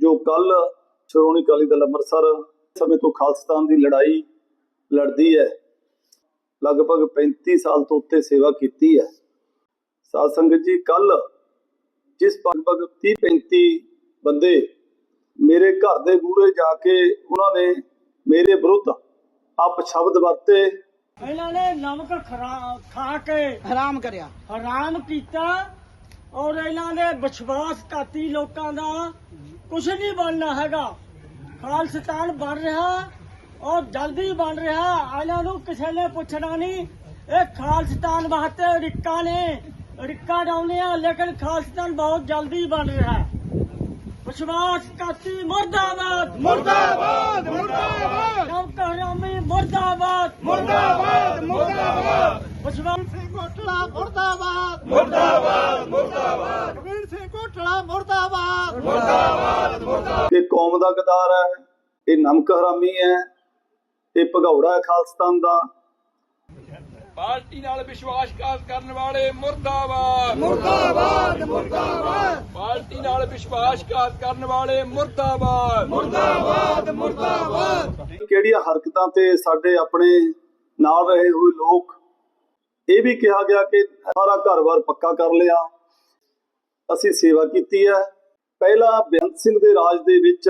ਜੋ ਕੱਲ ਸ਼੍ਰੋਮਣੀ ਅਕਾਲੀ ਦਲ ਅੰਮ੍ਰਿਤਸਰ ਸਮੇਂ ਤੋਂ ਖਾਲਸਤਾਨ ਦੀ ਲੜਾਈ ਲੜਦੀ ਹੈ ਲਗਭਗ 35 ਸਾਲ ਤੋਂ ਉੱਤੇ ਸੇਵਾ ਕੀਤੀ ਹੈ। ਸਾਧ ਸੰਗਤ ਜੀ ਕੱਲ ਜਿਸ ਲਗਭਗ 30 35 ਬੰਦੇ ਮੇਰੇ ਘਰ ਦੇ ਮੂਹਰੇ ਜਾ ਕੇ ਉਹਨਾਂ ਨੇ ਮੇਰੇ ਵਿਰੁੱਧ ਅਪ ਸ਼ਬਦ ਵਰਤੇ। ਇਹਨਾਂ ਨੇ ਨਮਕ ਖਰਾ- ਖਾ ਕੇ ਹਰਾਮ ਕਰਿਆ। ਹਰਾਮ ਕੀਤਾ ਔਰ ਇਹਨਾਂ ਨੇ ਵਿਸ਼ਵਾਸਘਾਤੀ ਲੋਕਾਂ ਦਾ ਕੁਝ ਨਹੀਂ ਬਣਨਾ ਹੈਗਾ ਖਾਲਸਤਾਨ ਬਣ ਰਿਹਾ ਔਰ ਜਲਦੀ ਬਣ ਰਿਹਾ ਇਹਨਾਂ ਨੂੰ ਕਿਸੇ ਨੇ ਪੁੱਛਣਾ ਨਹੀਂ ਇਹ ਖਾਲਸਤਾਨ ਵਾਸਤੇ ਰਿੱਕਾ ਨੇ ਰਿੱਕਾ ਡਾਉਨੇ ਆ ਲੇਕਿਨ ਖਾਲਸਤਾਨ ਬਹੁਤ ਜਲਦੀ ਬਣ ਰਿਹਾ ਹੈ ਵਿਸ਼ਵਾਸਘਾਤੀ ਮੁਰਦਾਬਾਦ ਮੁਰਦਾਬਾਦ ਮੁਰਦਾਬਾਦ ਨਮਕ ਹਰਾਮੀ ਮੁਰਦਾਬਾਦ ਮੁਰਦਾਬਾਦ ਮੁਰਦਾਬਾਦ ਵਿਸ਼ਵਾਸ ਸਿੰਘ ਕੋਟਲਾ ਮੁਰਦਾਬਾਦ ਮੁਰਦਾਬਾਦ ਮੁਰਦਾਬਾਦ ਕਬੀਰ ਸਿੰਘ ਕੋਟਲਾ ਮੁਰਦਾਬਾਦ। ਇਹ ਕੌਮ ਦਾ ਗਦਾਰ ਹੈ ਇਹ ਨਮਕ ਹਰਾਮੀ ਹੈ ਇਹ ਭਗੌੜਾ ਹੈ ਖਾਲਸਤਾਨ ਦਾ। ਪਾਰਟੀ ਨਾਲ ਵਿਸ਼ਵਾਸਘਾਤ ਕਰਨ ਵਾਲੇ ਮੁਰਦਾਬਾਦ। ਮੁਰਦਾਬਾਦ ਮੁਰਦਾਬਾਦ। ਪਾਰਟੀ ਨਾਲ ਵਿਸ਼ਵਾਸਘਾਤ ਕਰਨ ਵਾਲੇ ਮੁਰਦਾਬਾਦ। ਮੁਰਦਾਬਾਦ ਮੁਰਦਾਬਾਦ। ਕਿਹੜੀਆਂ ਹਰਕਤਾਂ ਤੇ ਸਾਡੇ ਆਪਣੇ ਨਾਲ ਰਹੇ ਹੋਏ ਲੋਕ ਇਹ ਵੀ ਕਿਹਾ ਗਿਆ ਕਿ ਸਾਰਾ ਘਰ-ਬਾਰ ਪੱਕਾ ਕਰ ਲਿਆ। ਅਸੀਂ ਸੇਵਾ ਕੀਤੀ ਹੈ। ਪਹਿਲਾਂ ਬੇਅੰਤ ਸਿੰਘ ਦੇ ਰਾਜ ਦੇ ਵਿੱਚ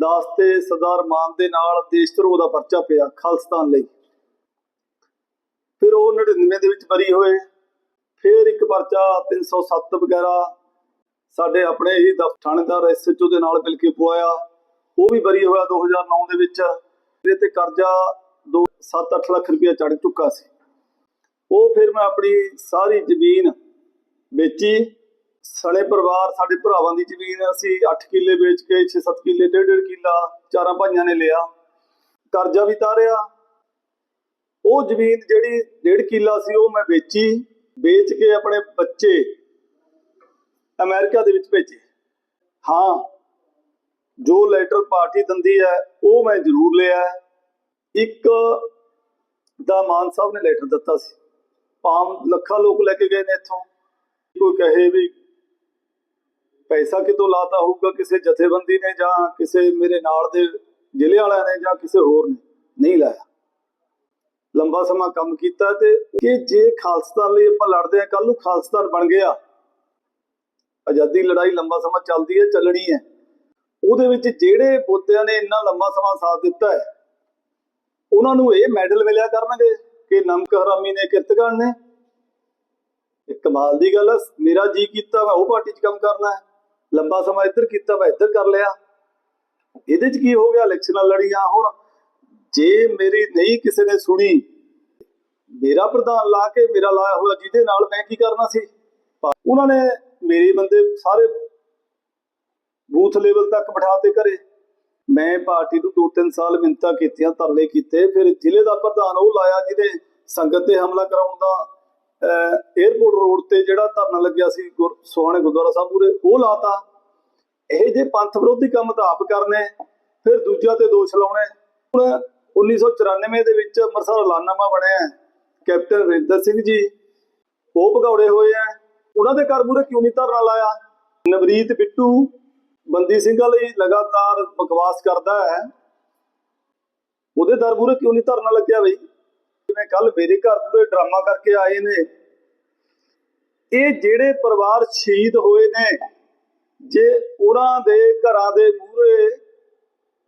ਦਾਸ ਤੇ ਸਰਦਾਰ ਮਾਨ ਦੇ ਨਾਲ ਦੇਸ਼ ਧਰੋਹ ਦਾ ਪਰਚਾ ਪਿਆ ਖਾਲਸਤਾਨ ਲਈ। ਫਿਰ ਉਹ 99 ਦੇ ਵਿੱਚ ਬਰੀ ਹੋਏ। ਫਿਰ ਇੱਕ ਪਰਚਾ 307 ਵਗੈਰਾ ਸਾਡੇ ਆਪਣੇ ਹੀ ਦਫ਼, ਥਾਣੇਦਾਰ ਐਸਐਚਓ ਦੇ ਨਾਲ ਮਿਲ ਕੇ ਪਵਾਇਆ। ਉਹ ਵੀ ਬਰੀ ਹੋਇਆ 2009 ਦੇ ਵਿੱਚ। ਇਹਦੇ ਤੇ ਕਰਜ਼ਾ 2 7-8 ਲੱਖ ਰੁਪਇਆ ਚੜ ਚੁੱਕਾ ਸੀ। ਉਹ ਫਿਰ ਮੈਂ ਆਪਣੀ ਸਾਰੀ ਜ਼ਮੀਨ ਵੇਚੀ। ਸਣੇ ਪਰਿਵਾਰ ਸਾਡੇ ਭਰਾਵਾਂ ਦੀ ਜ਼ਮੀਨ ਅਸੀਂ 8 ਕਿੱਲੇ ਵੇਚ ਕੇ 6-7 ਕਿੱਲੇ ਡੇਢ ਡੇਢ ਕਿੱਲਾ ਚਾਰਾਂ ਭਾਈਆਂ ਨੇ ਲਿਆ। ਕਰਜ਼ਾ ਵੀ ਤਾਰਿਆ। ਉਹ ਜ਼ਮੀਨ ਜਿਹੜੀ ਡੇਢ ਕਿੱਲਾ ਸੀ, ਉਹ ਮੈਂ ਵੇਚੀ। ਵੇਚ ਕੇ ਆਪਣੇ ਬੱਚੇ ਅਮਰੀਕਾ ਦੇ ਵਿੱਚ ਭੇਜੇ। ਹਾਂ, ਜੋ ਲੈਟਰ ਪਾਰਟੀ ਦਿੰਦੀ ਹੈ, ਉਹ ਮੈਂ ਜ਼ਰੂਰ ਲਿਆ ਇੱਕ ਦਾ ਮਾਨ ਸਾਹਿਬ ਨੇ ਲੈਟਰ ਦਿੱਤਾ ਸੀ। ਪਾਮ ਲੱਖਾਂ ਲੋਕ ਲੈ ਕੇ ਗਏ ਨੇ ਇੱਥੋਂ। ਕੋਈ ਕਹੇ ਵੀ ਪੈਸਾ ਕਿਤੋਂ ਲਾਤਾ ਹੋਊਗਾ, ਕਿਸੇ ਜਥੇਬੰਦੀ ਨੇ ਜਾਂ ਕਿਸੇ ਮੇਰੇ ਨਾਲ ਦੇ ਜ਼ਿਲ੍ਹੇ ਵਾਲਿਆਂ ਨੇ ਜਾਂ ਕਿਸੇ ਹੋਰ ਨੇ? ਨਹੀਂ ਲਾਇਆ। ਲੰਬਾ ਸਮਾਂ ਕੰਮ ਕੀਤਾ ਤੇ ਕਿ ਜੇ ਖਾਲਸਤਾਨ ਲਈ ਆਪਾਂ ਲੜਦੇ ਆ ਕੱਲ ਨੂੰ ਖਾਲਸਤਾਨ ਬਣ ਗਿਆ। ਆਜ਼ਾਦੀ ਲੜਾਈ ਲੰਬਾ ਸਮਾਂ ਚੱਲਦੀ ਹੈ, ਚੱਲਣੀ ਹੈ। ਉਹਦੇ ਵਿੱਚ ਜਿਹੜੇ ਬੋਤਿਆਂ ਨੇ ਇੰਨਾ ਲੰਬਾ ਸਮਾਂ ਸਾਥ ਦਿੱਤਾ ਹੈ, ਉਹਨਾਂ ਨੂੰ ਇਹ ਮੈਡਲ ਮਿਲਿਆ ਕਰਨਗੇ ਕਿ ਨਮਕ ਹਰਾਮੀ ਨੇ ਕਿਰਤਗਣ ਨੇ। ਇਹ ਕਮਾਲ ਦੀ ਗੱਲ ਮੇਰਾ ਜੀ ਕੀਤਾ ਮੈਂ ਉਹ ਪਾਰਟੀ 'ਚ ਕੰਮ ਕਰਨਾ ਹੈ। ਲੰਬਾ ਸਮਾਂ ਇੱਧਰ ਕੀਤਾ, ਮੈਂ ਇੱਧਰ ਕਰ ਲਿਆ। ਇਹਦੇ 'ਚ ਕੀ ਹੋ ਗਿਆ? ਇਲੈਕਸ਼ਨਾਂ ਲੜੀਆਂ ਹੁਣ। ਜੇ ਮੇਰੀ ਨਹੀਂ ਕਿਸੇ ਨੇ ਸੁਣੀ, ਮੇਰਾ ਪ੍ਰਧਾਨ ਲਾ ਕੇ ਮੇਰਾ ਲਾਇਆ ਹੋਇਆ, ਜਿਹਦੇ ਨਾਲ ਮੈਂ ਕੀ ਕਰਨਾ ਸੀ? ਉਹਨਾਂ ਨੇ ਮੇਰੇ ਬੰਦੇ ਸਾਰੇ ਬੂਥ ਲੈਵਲ ਤੱਕ ਬਿਠਾਤੇ ਘਰੇ। ਮੈਂ ਪਾਰਟੀ ਨੂੰ ਦੋ ਤਿੰਨ ਸਾਲ ਮਿੰਤਾ ਕੀਤੀਆਂ, ਤਰਲੇ ਕੀਤੇ। ਫਿਰ ਜ਼ਿਲ੍ਹੇ ਦਾ ਪ੍ਰਧਾਨ ਉਹ ਲਾਇਆ ਜਿਹਦੇ ਸੰਗਤ ਤੇ ਹਮਲਾ ਕਰਾਉਣ ਦਾ 에어ਪੋਰਟ ਰੋਡ ਤੇ ਜਿਹੜਾ ਧਰਨਾ ਲੱਗਿਆ ਸੀ ਗੁਰ- ਸੋਹਾਣੇ ਗੁਰਦੁਆਰਾ ਸਾਹਿਬ ਪੂਰੇ, ਉਹ ਲਾਤਾ। ਇਹ ਜੇ ਪੰਥ ਵਿਰੋਧੀ ਕੰਮ ਤਾਂ ਆਪ ਕਰਨੇ, ਫਿਰ ਦੂਜਿਆਂ ਤੇ ਦੋਸ਼ ਲਾਉਣੇ। ਹੁਣ 1994 ਦੇ ਵਿੱਚ ਅੰਮ੍ਰਿਤਸਰ ਐਲਾਨਨਾਮਾ ਬਣਿਆ ਕੈਪਟਨ ਰਿੰਦਰ ਸਿੰਘ ਜੀ, ਉਹ ਭਗੌੜੇ ਹੋਏ ਆ ਉਹਨਾਂ ਦੇ ਘਰ ਮੂਹਰੇ ਕਿਉਂ ਨਹੀਂ ਧਰਨਾ ਲਾਇਆ? ਨਵਰੀਤ ਬਿੱਟੂ, ਬੰਦੀ ਸਿੰਘਾਂ ਲਈ ਲਗਾਤਾਰ ਬਕਵਾਸ ਕਰਦਾ ਹੈ। ਉਹਦੇ ਦਰ ਮੂਹਰੇ ਕਿਉਂ ਨਹੀਂ ਧਰਨਾ ਲੱਗਿਆ ਬਈ? ਜਿਵੇਂ ਕੱਲ ਮੇਰੇ ਘਰ ਪੂਰੇ ਡਰਾਮਾ ਕਰਕੇ ਆਏ ਨੇ। ਇਹ ਜਿਹੜੇ ਪਰਿਵਾਰ ਸ਼ਹੀਦ ਹੋਏ ਨੇ, ਜੇ ਉਹਨਾਂ ਦੇ ਘਰਾਂ ਦੇ ਮੂਹਰੇ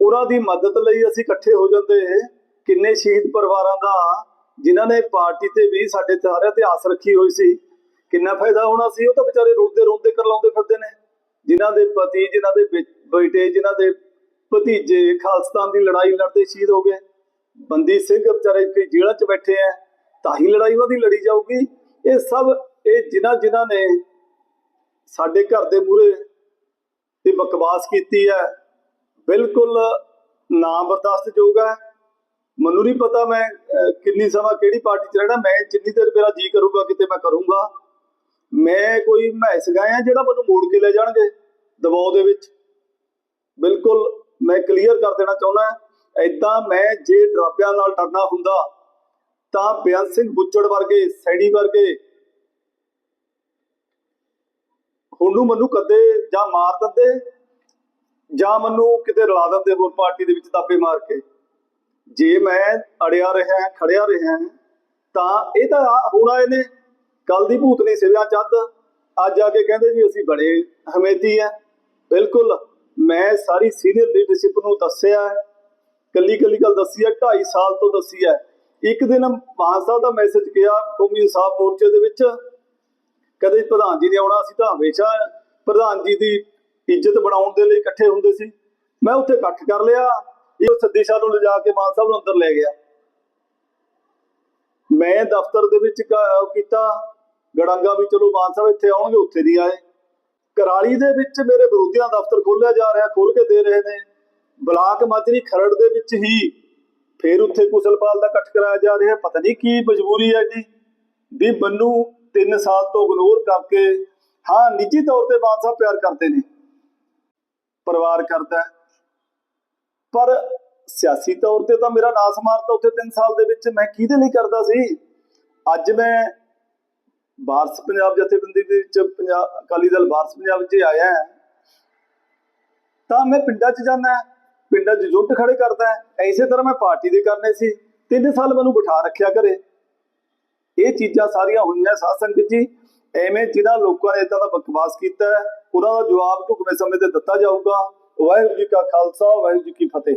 ਉਹਨਾਂ ਦੀ ਮਦਦ ਲਈ ਅਸੀਂ ਇਕੱਠੇ ਹੋ ਜਾਂਦੇ, ਕਿੰਨੇ ਸ਼ਹੀਦ ਪਰਿਵਾਰਾਂ ਦਾ, ਜਿਨ੍ਹਾਂ ਨੇ ਪਾਰਟੀ ਤੇ ਵੀ ਸਾਡੇ ਸਾਰਿਆਂ ਤੇ ਆਸ ਰੱਖੀ ਹੋਈ ਸੀ, ਕਿੰਨਾ ਫਾਇਦਾ ਹੋਣਾ ਸੀ, ਉਹ ਤਾਂ ਵਿਚਾਰੇ ਰੋਂਦੇ ਰੋਂਦੇ ਕਰਲਾਉਂਦੇ ਫਿਰਦੇ ਨੇ। ਜਿਨ੍ਹਾਂ ਦੇ ਪਤੀ, ਜਿਨ੍ਹਾਂ ਦੇ ਬੇਟੇ, ਜਿਨ੍ਹਾਂ ਦੇ ਭਤੀਜੇ ਖਾਲਸਤਾਨ ਦੀ ਲੜਾਈ ਲੜਦੇ ਸ਼ਹੀਦ ਹੋ ਗਏ। ਬੰਦੀ ਸਿੰਘ ਵਿਚਾਰੇ ਕਈ ਜੇਲ੍ਹਾਂ 'ਚ ਬੈਠੇ ਆ, ਤਾਂ ਹੀ ਲੜਾਈ ਉਹਦੀ ਲੜੀ ਜਾਊਗੀ। ਇਹ ਸਭ, ਇਹ ਜਿਨ੍ਹਾਂ ਜਿਨ੍ਹਾਂ ਨੇ ਸਾਡੇ ਘਰ ਦੇ ਮੂਹਰੇ ਤੇ ਬਕਵਾਸ ਕੀਤੀ ਹੈ, ਬਿਲਕੁਲ ਨਾ ਬਰਦਾਸ਼ਤਯੋਗ ਹੈ। ਮੈਨੂੰ ਨਹੀਂ ਪਤਾ ਮੈਂ ਕਿੰਨੀ ਸਮਾਂ ਕਿਹੜੀ ਪਾਰਟੀ 'ਚ ਰਹਿਣਾ, ਮੈਂ ਜਿੰਨੀ ਦੇਰ ਮੇਰਾ ਜੀ ਕਰੂਗਾ, ਕਿਤੇ ਮੈਂ ਕਰੂੰਗਾ। ਮੈਂ ਕੋਈ ਮੈਸ ਗਾਇਆ ਜਿਹੜਾ ਮੈਨੂੰ ਮੋੜ ਕੇ ਲੈ ਜਾਣਗੇ ਦਬਾਅ ਦੇ ਵਿੱਚ? ਬਿਲਕੁਲ ਮੈਂ ਕਲੀਅਰ ਕਰ ਦੇਣਾ ਚਾਹੁੰਦਾ ਐਦਾਂ ਮੈਂ ਜੇ ਡਰਾਪਿਆਂ ਨਾਲ ਡਰਨਾ ਹੁੰਦਾ ਤਾਂ ਬਿਆਨ ਸਿੰਘ ਬੁੱਚੜ ਵਰਗੇ, ਸੈਣੀ ਵਰਗੇ ਉਹਨੂੰ ਮੈਨੂੰ ਕਦੇ ਜਾਂ ਮਾਰ ਦਿੰਦੇ ਜਾਂ ਮੈਨੂੰ ਕਿਤੇ ਰਲਾ ਦਿੰਦੇ ਹੋਰ ਪਾਰਟੀ ਦੇ ਵਿੱਚ ਦਾਪੇ ਮਾਰ ਕੇ। ਜੇ ਮੈਂ ਅੜਿਆ ਰਿਹਾ, ਖੜਿਆ ਰਿਹਾ ਤਾਂ ਇਹ ਤਾਂ ਆ- ਹੁਣ ਆਏ ਨੇ। ਕੱਲ ਦੀ ਭੂਤ ਭੂਤਨੀ ਸਿਵਿਆਂ ਚੱਦ, ਅੱਜ ਆ ਕੇ ਕਹਿੰਦੇ ਜੀ ਅਸੀਂ ਬੜੇ ਹਮੇਦੀ ਆ ਬਿਲਕੁਲ, ਮੈਂ ਸਾਰੀ ਸੀਨੀਅਰ ਲੀਡਰਸ਼ਿਪ ਨੂੰ ਦੱਸਿਆ ਕੱਲੀ ਕੱਲੀ ਗੱਲ ਦੱਸੀ ਹੈ 2.5 ਸਾਲ ਤੋਂ ਦੱਸੀ ਹੈ। ਇੱਕ ਦਿਨ ਮਾਨ ਸਾਹਿਬ ਦਾ ਮੈਸੇਜ ਗਿਆ ਕੌਮੀ ਇਨਸਾਫ ਮੋਰਚੇ ਦੇ ਵਿੱਚ। ਕਦੇ ਪ੍ਰਧਾਨ ਜੀ ਨੇ ਆਉਣਾ ਸੀ ਤਾਂ ਹਮੇਸ਼ਾ ਪ੍ਰਧਾਨ ਜੀ ਦੀ ਇੱਜ਼ਤ ਬਣਾਉਣ ਦੇ ਲਈ ਇਕੱਠੇ ਹੁੰਦੇ ਸੀ। ਮੈਂ ਉੱਥੇ ਇਕੱਠ ਕਰ ਲਿਆ, ਇਹ ਸੱਦੀ ਸ਼ਾਹ ਨੂੰ ਲਿਜਾ ਕੇ ਮਾਨ ਸਾਹਿਬ ਨੂੰ ਅੰਦਰ ਲੈ ਗਿਆ। ਮੈਂ ਦਫ਼ਤਰ ਦੇ ਵਿੱਚ ਕੀਤਾ। ਗੜਾਂਗਾ ਵੀ ਚਲੋ ਮਾਨ ਸਾਹਿਬ ਇੱਥੇ ਆਉਣਗੇ, ਉੱਥੇ ਨਹੀਂ ਆਏ। ਕਰਾਲੀ ਦੇ ਵਿੱਚ ਮੇਰੇ ਵਿਰੋਧੀਆਂ ਦਫ਼ਤਰ ਖੋਲਿਆ ਜਾ ਰਿਹਾ ਖੋਲ ਕੇ ਦੇ ਰਹੇ ਨੇ। ਬਲਾਕ ਮਾਜਰੀ ਖਰੜ ਦੇ ਵਿੱਚ ਹੀ ਫਿਰ ਉੱਥੇ ਕੁਸ਼ਲਪਾਲ ਦਾ ਇਕੱਠ ਕਰਾਇਆ ਜਾ ਰਿਹਾ। ਪਤਾ ਨਹੀਂ ਕੀ ਮਜਬੂਰੀ ਹੈ ਜੀ। ਵੀ ਮੈਨੂੰ 3 ਸਾਲ ਤੋਂ ਇਗਨੋਰ ਕਰਕੇ, ਹਾਂ, ਨਿੱਜੀ ਤੌਰ ਤੇ ਮਾਨ ਸਾਹਿਬ ਪਿਆਰ ਕਰਦੇ ਨੇ। ਪਰਿਵਾਰ ਕਰਦਾ ਪਰ ਸਿਆਸੀ ਤੌਰ ਤੇ ਤਾਂ ਮੇਰਾ ਨਾਸ ਮਾਰਤਾ ਉੱਥੇ 3 ਸਾਲ ਦੇ ਵਿੱਚ। ਮੈਂ ਕਿਹਦੇ ਲਈ ਕਰਦਾ ਸੀ? ਅੱਜ ਮੈਂ ਬਾਰਸ ਪੰਜਾਬ ਜਥੇਬੰਦੀ ਦੇ ਵਿੱਚ ਪੰਜਾਬ ਅਕਾਲੀ ਦਲ ਬਾਰਸ ਪੰਜਾਬ 'ਚ ਆਇਆ। ਤਾਂ ਮੈਂ ਪਿੰਡਾਂ 'ਚ ਜਾਂਦਾ। ਪਿੰਡਾਂ 'ਚ ਜੁੱਟ ਖੜੇ ਕਰਦਾ ਹੈ। ਐਸੇ ਤਰ੍ਹਾਂ ਮੈਂ ਪਾਰਟੀ ਦੇ ਕਰਨੇ ਸੀ। ਤਿੰਨ ਸਾਲ ਮੈਨੂੰ ਬਿਠਾ ਰੱਖਿਆ ਘਰੇ। ਇਹ ਚੀਜ਼ਾਂ ਸਾਰੀਆਂ ਹੋਈਆਂ ਸਾਧ ਸੰਗਤ ਜੀ। ਐਵੇਂ ਜਿਹਨਾਂ ਲੋਕਾਂ ਨੇ ਇਦਾਂ ਦਾ ਬਕਵਾਸ ਕੀਤਾ ਹੈ, ਉਹਨਾਂ ਦਾ ਜਵਾਬ ਢੁਕਵੇਂ ਸਮੇਂ ਤੇ ਦਿੱਤਾ ਜਾਊਗਾ। ਵਾਹਿਗੁਰੂ ਜੀ ਕਾ ਖਾਲਸਾ ਵਾਹਿਗੁਰੂ ਜੀ ਕੀ ਫਤਿਹ।